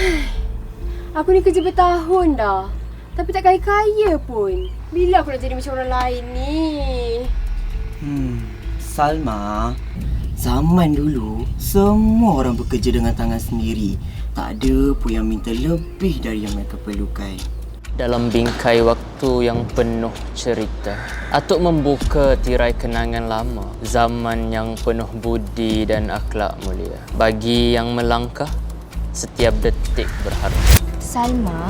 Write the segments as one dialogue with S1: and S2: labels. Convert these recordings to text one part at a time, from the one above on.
S1: Aku ni kerja bertahun dah. Tapi tak kaya-kaya pun. Bila aku nak jadi macam orang lain ni?
S2: Hmm, Salma, zaman dulu semua orang bekerja dengan tangan sendiri. Tak ada pun yang minta lebih dari yang mereka perlukan.
S3: Dalam bingkai waktu yang penuh cerita Atuk membuka tirai kenangan lama Zaman yang penuh budi dan akhlak mulia Bagi yang melangkah Setiap detik berharga
S4: Salma,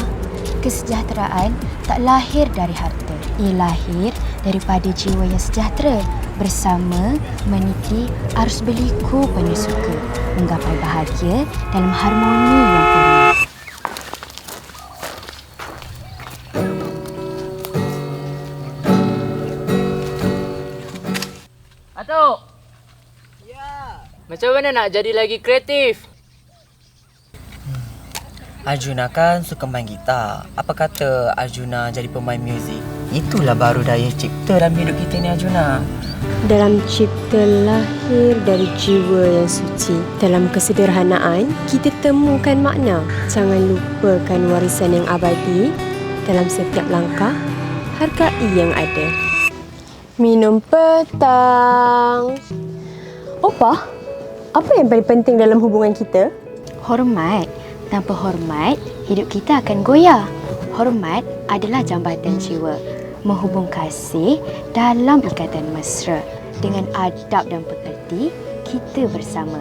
S4: kesejahteraan tak lahir dari harta. Ia lahir daripada jiwa yang sejahtera. Bersama meniti arus berliku penuh suka. Menggapai bahagia dalam harmoni yang purna.
S3: Atuk! Ya! Macam mana nak jadi lagi kreatif?
S2: Arjuna kan suka main gitar. Apa kata Arjuna jadi pemain muzik? Itulah baru daya cipta dalam hidup kita ni Arjuna.
S1: Dalam cipta lahir dari jiwa yang suci. Dalam kesederhanaan, kita temukan makna. Jangan lupakan warisan yang abadi. Dalam setiap langkah, hargai yang ada. Minum petang. Opa, apa yang paling penting dalam hubungan kita?
S4: Hormat. Tanpa hormat, hidup kita akan goyah. Hormat adalah jambatan jiwa. Menghubung kasih dalam ikatan mesra. Dengan adab dan pekerti, kita bersama.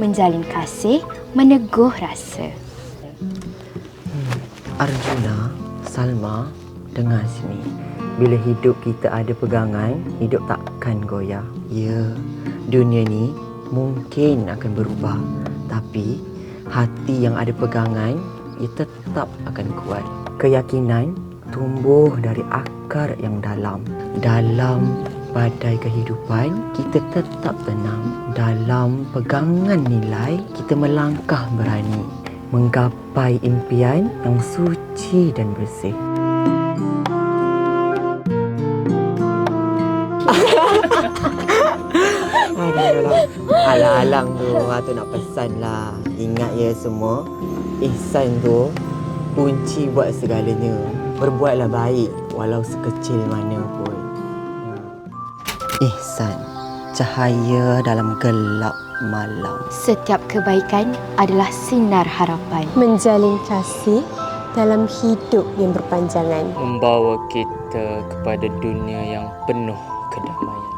S4: Menjalin kasih, meneguh rasa.
S2: Arjuna, Salma, dengar sini. Bila hidup kita ada pegangan, hidup takkan goyah. Ya, dunia ni mungkin akan berubah. Tapi hati yang ada pegangan, ia tetap akan kuat. Keyakinan tumbuh dari akar yang dalam. Dalam badai kehidupan, kita tetap tenang. Dalam pegangan nilai, kita melangkah berani. Menggapai impian yang suci dan bersih. Alah, alang-alang tu Ratu nak pesan lah. Ingat ya semua. Ihsan tu Kunci buat segalanya. Berbuatlah baik Walau sekecil mana pun. Ihsan Cahaya dalam gelap malam.
S4: Setiap kebaikan adalah sinar harapan.
S1: Menjalin kasih dalam hidup yang berpanjangan.
S3: Membawa kita kepada dunia yang penuh kedamaian